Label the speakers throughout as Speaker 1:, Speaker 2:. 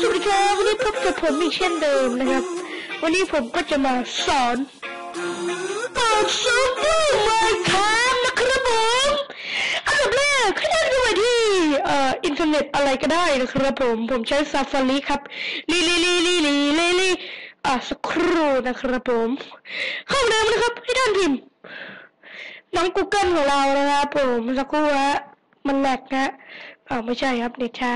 Speaker 1: สวัสดีครับวันนี้พบกับผมอีกเช่นเดิมนะครับ วันนี้ผมก็จะมาสอนต่อซูเปอร์มาคามนะครับผมอันดับแรกให้นเข้าไปที่เอ่ออินเทอร์เน็ตอะไรก็ได้นะครับผมผมใช้ Safari ครับลีลีลีลีลีลีลีอะสักครู่นะครับผม เข้าเดิมนะครับให้ท่านพิมพ์น้อง Google ของเรานะครับผมสักครู่ฮะมันแหลกนะอ่าไม่ใช่ครับเน็ตช้า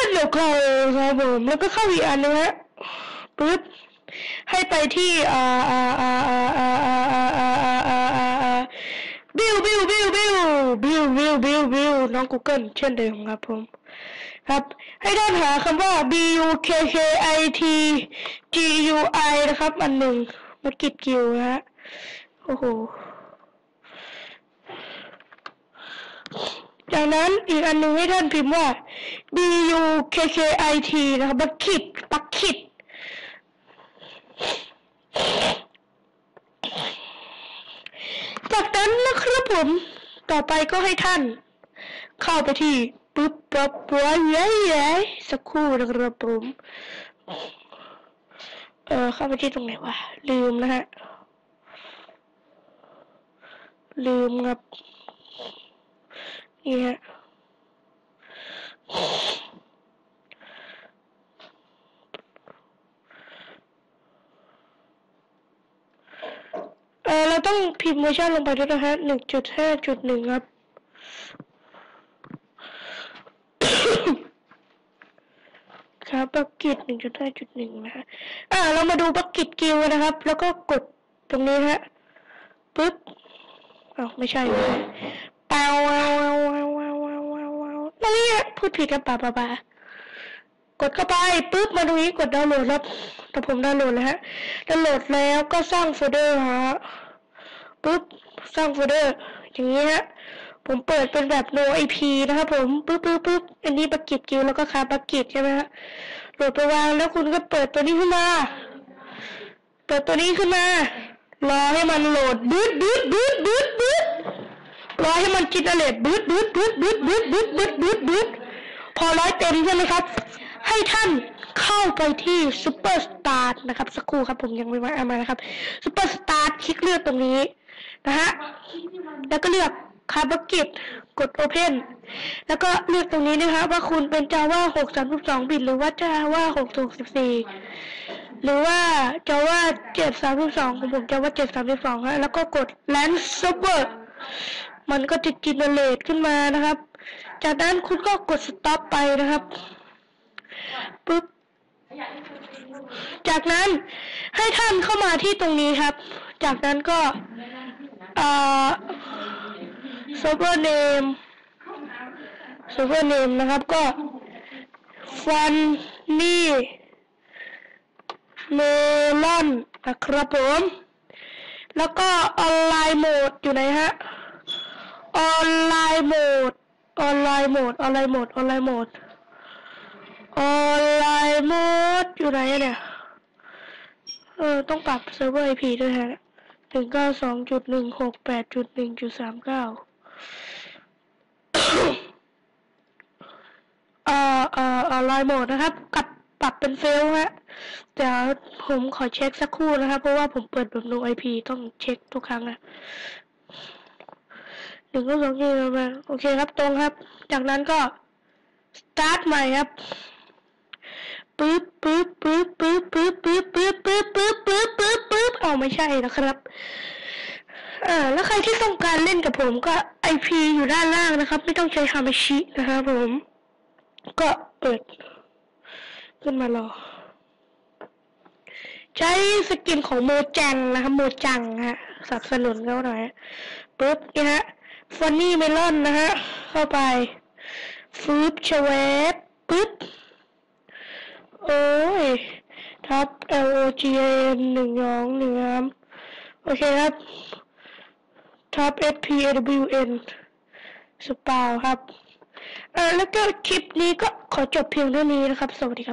Speaker 1: วิวกูเดี๋ยวเข้าครับผมแล้วก็เข้าอีกอันนึงฮะปึ๊บให้ไปที่อ่าอ่าอ่าอ่าอ่าอ่าอ่าอ่าอ่าอ่าอ่าอ่าบิวบิวบิวบิวบิวบิวบิวบิวน้อง Google เช่นเดิมครับผมครับให้ท่านหาคำว่า B U K K I T G U I นะครับ อันหนึ่งมากิดกิวฮะโอ้โห จากนั้นอีกอันหนึ่งให้ท่านพิมพ์ว่า B U K K I T นะครับบักคิดบักคิดจากนั้นนะครับผม ต่อไปก็ให้ท่าน เข้าไปที่ปุ๊บปั๊บปั๊บยัยยัยสักครู่นะครับผมเออเข้าไปที่ตรงไหนวะลืมนะฮะลืมครับ นี่ฮะเออเราต้องพิมพ์เวอร์ชันลงไปด้วยนะฮะหนึ่งจุดห้าจุดหนึ่งครับ ครับบักกิตหนึ่งจุดห้าจุดหนึ่งนะฮะ อ่า เรามาดูบักกิตกิวนะครับ แล้วก็กดตรงนี้ฮะ ปึ๊บอ้าวไม่ใช่ พูดผิดกันป่าป่าป่ากดเข้าไปปึ๊บมาตรงนี้กดดาวน์โหลดครับแต่ผมดาวน์โหลดแล้วฮะดาวน์โหลดแล้วก็สร้างโฟลเดอร์ฮะปึ๊บสร้างโฟลเดอร์ อย่างนี้ฮะผมเปิดเป็นแบบ no ip นะครับผมปึ๊บปึ๊บปึ๊บอันนี้บักกิตกิวแล้วก็คาบักกิตใช่ไหมฮะโหลดไปวางแล้วคุณก็เปิดตัวนี้ขึ้นมา เปิดตัวนี้ขึ้นมารอให้มันโหลดบูดบูดบูดบูดบูดรอให้มันจินเนเรตบูดบูดบูดบูดบูดบูดบูดบูดบูด พอร้อยเต็มใช่ไหมครับ ให้ท่านเข้าไปที่ซูเปอร์สตาร์นะครับสักครู่ครับผมยังไม่มาอามานะครับซูเปอร์สตาร์คลิกเลือกตรงนี้นะฮะแล้วก็เลือกคาร์บกิตกด Open แล้วก็เลือกตรงนี้นะครับว่าคุณเป็น Java 632 บิต หรือว่า Java 664 หรือว่า Java 732ของผม Java 732ฮะแล้วก็กด Land Server มันก็จะจินเนเรตขึ้นมานะครับ จากนั้นคุณก็กด Stop ไปนะครับปึ๊บจากนั้นให้ท่านเข้ามาที่ตรงนี้ครับ จากนั้นก็เอ่อ server name server name นะครับก็ฟันนี่เมลอนนะครับผม แล้วก็ออนไลน์โหมดอยู่ไหนฮะ ออนไลน์โหมด ออนไลน์โหมด ออนไลน์โหมด ออนไลน์โหมด ออนไลน์โหมด อยู่ไหนเนี่ย เออ ต้องปรับเซิร์ฟเวอร์ IP ด้วยฮะหนึ่งเก้าสองจุดหนึ่งหกแปดจุดหนึ่งจุดสามเก้าเอ่อเอ่อเอ่อไลน์โหมดนะครับ กับปรับเป็นเฟลฮะ เดี๋ยวผมขอเช็คสักครู่นะครับ เพราะว่าผมเปิดแบบ no IP ต้องเช็คทุกครั้งนะ หนึ่งก็สองยี่มาโอเคครับตรงครับ จากนั้นก็ start ใหม่ครับปึ๊บปึ๊บปึ๊บปึ๊บปึ๊บปึ๊บปึ๊บปึ๊บปึ๊บปึ๊บปึ๊บปึ๊บเอาไม่ใช่นะครับอ่าแล้วใครที่ต้องการเล่นกับผมก็ IP อยู่ด้านล่างนะครับ ไม่ต้องใช้ฮามาชินะครับผม ก็เปิด ขึ้นมารอ ใช้สกินของโมจังนะครับ โมจังฮะสนับสนุนเขาหน่อยปึ๊บนี่ฮะ ฟันนี่เมลอนนะฮะ เข้าไปฟืบชเวฟปึ๊บ โอ้ย ทับ L O G N หนึ่งยองหนึ่งน้ำโอเคครับ ทับ S P A W N สปาวครับเออแล้วก็คลิปนี้ก็ขอจบเพียงเท่านี้นะครับ สวัสดีครับ